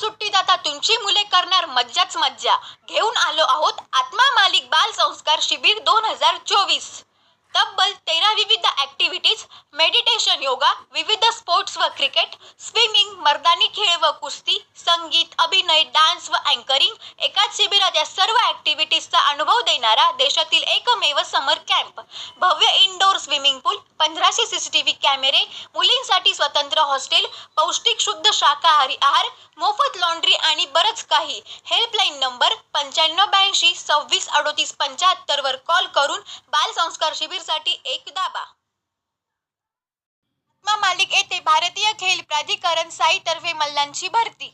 सुट्टीत आता तुमची मुले करणार मज्जाच मज्जा. घेऊन आलो आहोत आत्मा मालिक बाल संस्कार शिबिर दोन हजार चोवीस. तब्बल तेरा विविध ऍक्टिव्हिटीज मेडिटेशन योगा विविध स्पोर्ट्स व क्रिकेट स्विमिंग मर्दानी खेळ व कुस्ती संगीत अभिनय डान्स व अँकरिंग एकाच शिबिरात या सर्व ऍक्टिव्हिटीजचा अनुभव देणारा देशातील एकमेव समर कॅम्प. भव्य इनडोअर स्विमिंग पूल पंधराशे सीसीटीव्ही कॅमेरे मुलींसाठी स्वतंत्र हॉस्टेल पौष्टिक शुद्ध शाकाहारी आहार मोफत लॉन्ड्री आणि बरंच काही. हेल्पलाईन नंबर पंच्याण्णव ब्याऐंशी सव्वीस अडोतीस पंच्याहत्तर वर कॉल करून बाल संस्कार शिबिरसाठी एक दाबा. मालिक येथे भारतीय खेल प्राधिकरण साई तर्फे मल्लांची भरती.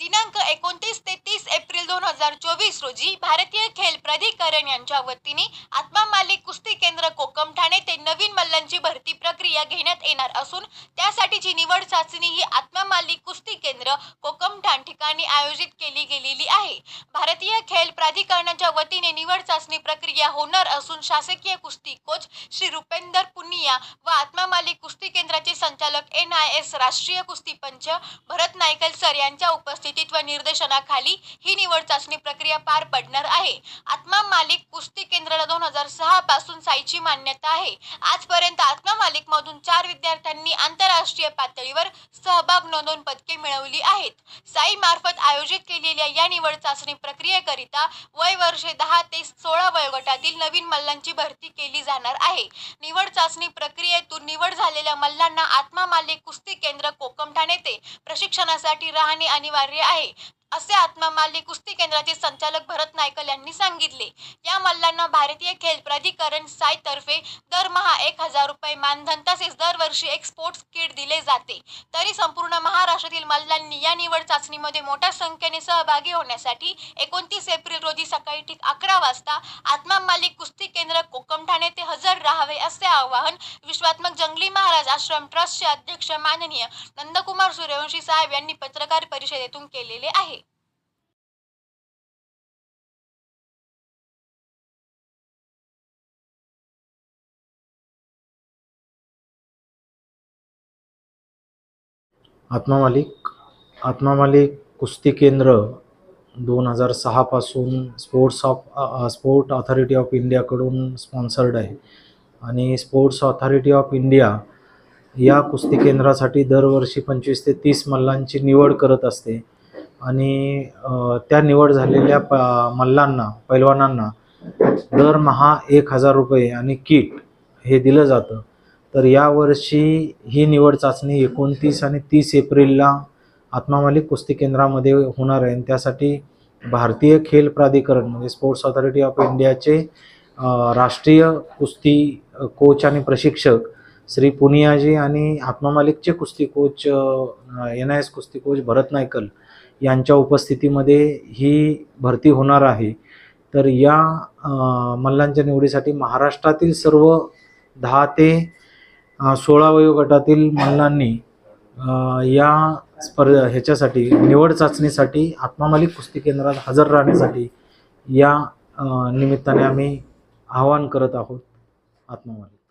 दिनांक एकोणतीस ते तीस एप्रिल दोन हजार चोवीस रोजी भारतीय खेल प्राधिकरण यांच्या वतीने आत्मा मालिक कुस्ती केंद्र कोकम ठाणे ते नवीन मल्लांची भरती प्रक्रिया घेण्यात येणार असून त्यासाठीची निवड चाचणी ही आत्मा मालिक कुस्ती केंद्र कोकम ठाण ठिकाणी आयोजित केली गेलेली आहे. भारतीय खेल प्राधिकरणाच्या वतीने निवड चाचणी प्रक्रिया होणार असून शासकीय कुस्ती कोच श्री रुपेंदर पुनिया व आत्मा मालिक कुस्ती केंद्राचे संचालक एन आय एस राष्ट्रीय कुस्ती पंच भरत नायकल सर यांच्या उपस्थितीत व निर्देशनाखाली ही निवड चाचणी प्रक्रिया पार पडणार आहे. आत्मा मालिक कुस्ती केंद्राला दोन हजार सहा पासून साईची मान्यता आहे. आजपर्यंत आत्मा मालिक मधून चार विद्यार्थ्यांनी आंतरराष्ट्रीय पातळीवर सहभाग नोंदवून पदके मिळवली आहेत. साई मार्फत आयोजित केलेल्या या निवड चाचणी प्रक्रियेकरिता वय वर्षे दहा ते सोळा वयोगटातील नवीन मल्लांची भरती केली जाणार आहे. निवड चाचणी प्रक्रियेतून निवड झालेल्या मल्लांना आत्मा मालिक कुस्ती केंद्र कोकम ठाणे ते प्रशिक्षणासाठी राहणे अनिवार्य आहे. असे आत्मा मालिक कुस्ती केंद्राचे संचालक भरत नायकल यांनी सांगितले. या मल्लांना भारतीय खेल प्राधिकरण साय तर्फे दरमहा एक हजार रुपये मानधन तसेच दरवर्षी एक स्पोर्ट्स किट दिले जाते. तरी संपूर्ण महाराष्ट्रातील मल्लांनी या निवड चाचणीमध्ये मोठ्या संख्येने सहभागी होण्यासाठी एकोणतीस एप्रिल रोजी अकरा वाजता आत्मा मालिक कुस्ती केंद्र कोकम ठाणे ते हजर राहावे असे आवाहन विश्वात्मक जंगली महाराज आश्रम ट्रस्टचे अध्यक्ष माननीय नंदकुमार सूर्यवंशी साहेब यांनी पत्रकार परिषदेतून केलेले आहे. आत्मा मालिक आत्मा मालिक कुस्ती केंद्र दोन हजार सहापासून sports of sport authority of इंडियाकडून स्पॉन्सर्ड आहे. आणि स्पोर्ट्स ऑथॉरिटी ऑफ इंडिया या कुस्ती केंद्रासाठी दरवर्षी पंचवीस ते तीस मल्लांची निवड करत असते. आणि त्या निवड झालेल्या प मल्लांना पैलवानांना दरमहा एक हजार रुपये आणि किट हे दिलं जातं. तर यावर्षी ही निवड चाचणी एकोणतीस आणि तीस एप्रिलला आत्मामालिक कुस्ती केंद्रामध्ये होणार आहे. आणि त्यासाठी भारतीय खेल प्राधिकरण म्हणजे स्पोर्ट्स ऑथॉरिटी ऑफ इंडियाचे राष्ट्रीय कुस्ती कोच आणि प्रशिक्षक श्री पुनियाजी आणि आत्मामालिकचे कुस्ती कोच एन आय एस कुस्ती कोच भरत नायकल यांच्या उपस्थितीमध्ये ही भरती होणार आहे. तर या मल्लांच्या निवडीसाठी महाराष्ट्रातील सर्व दहा ते सोळा वयोगटातील मल्लांनी या स्पर्धा ह्याच्यासाठी निवड चाचणीसाठी आत्मामालिक कुस्ती केंद्रात हजर राहण्यासाठी या निमित्ताने आम्ही आवाहन करत आहोत आत्मामालिक